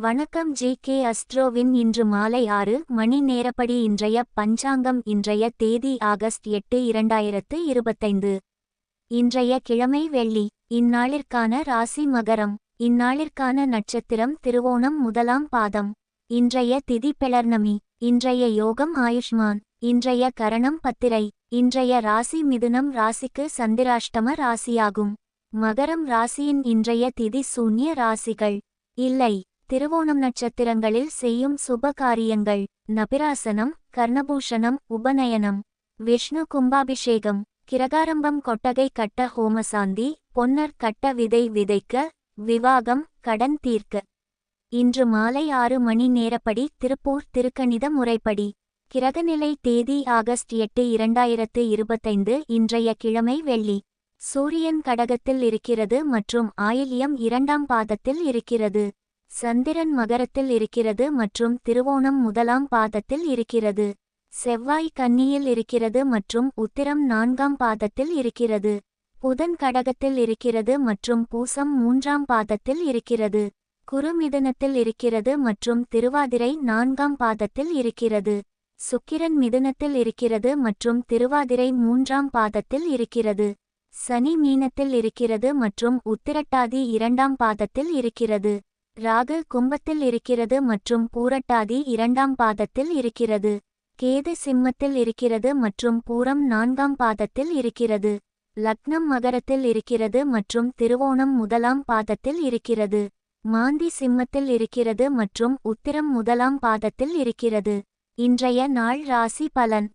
வணக்கம் G K அஸ்ட்ரோவின் இன்று மாலை ஆறு மணி நேரப்படி இன்றைய பஞ்சாங்கம் இன்றைய தேதி ஆகஸ்ட் எட்டு இரண்டாயிரத்து இருபத்தைந்து. இன்றைய கிழமை வெள்ளி இந்நாளிற்கான ராசி மகரம் இந்நாளிற்கான நட்சத்திரம் திருவோணம் முதலாம் பாதம். இன்றைய திதி பிளர்ணமி இன்றைய யோகம் ஆயுஷ்மான் இன்றைய கரணம் பத்திரை இன்றைய ராசி மிதுனம் ராசிக்கு சந்திராஷ்டம ராசியாகும். மகரம் ராசியின் இன்றைய திதி சூன்ய ராசிகள். இல்லை திருவோணம் நட்சத்திரங்களில் செய்யும் சுப காரியங்கள். நபிராசனம் கர்ணபூஷணம் உபநயனம். விஷ்ணு கும்பாபிஷேகம். கிரகாரம்பம் கொட்டகை கட்ட ஹோமசாந்தி பொன்னர் கட்ட விதை விதைக்க விவாகம் கடன் தீர்க்க. இன்று மாலை ஆறு மணி நேரப்படி திருப்பூர் திருக்கணித முறைப்படி. கிரகநிலை தேதி ஆகஸ்ட் எட்டு இரண்டாயிரத்து இருபத்தைந்து இன்றைய கிழமை வெள்ளி. சூரியன் கடகத்தில் இருக்கிறது மற்றும் ஆயில்யம் இரண்டாம் பாதத்தில் இருக்கிறது. சந்திரன் மகரத்தில் இருக்கிறது மற்றும் திருவோணம் முதலாம் பாதத்தில் இருக்கிறது. செவ்வாய் கன்னியில் இருக்கிறது மற்றும் உத்திரம் நான்காம் பாதத்தில் இருக்கிறது. புதன் கடகத்தில் இருக்கிறது மற்றும் பூசம் மூன்றாம் பாதத்தில் இருக்கிறது. குறுமிதனத்தில் இருக்கிறது மற்றும் திருவாதிரை நான்காம் பாதத்தில் இருக்கிறது. சுக்கிரன் மிதுனத்தில் இருக்கிறது மற்றும் திருவாதிரை மூன்றாம் பாதத்தில் இருக்கிறது. சனி மீனத்தில் இருக்கிறது மற்றும் உத்திரட்டாதி இரண்டாம் பாதத்தில் இருக்கிறது. ராகு கும்பத்தில் இருக்கிறது மற்றும் பூரட்டாதி இரண்டாம் பாதத்தில் இருக்கிறது. கேது சிம்மத்தில் இருக்கிறது மற்றும் பூரம் நான்காம் பாதத்தில் இருக்கிறது. லக்னம் மகரத்தில் இருக்கிறது மற்றும் திருவோணம் முதலாம் பாதத்தில் இருக்கிறது. மாந்தி சிம்மத்தில் இருக்கிறது மற்றும் உத்திரம் முதலாம் பாதத்தில் இருக்கிறது. இன்றைய நாள் ராசி பலன்.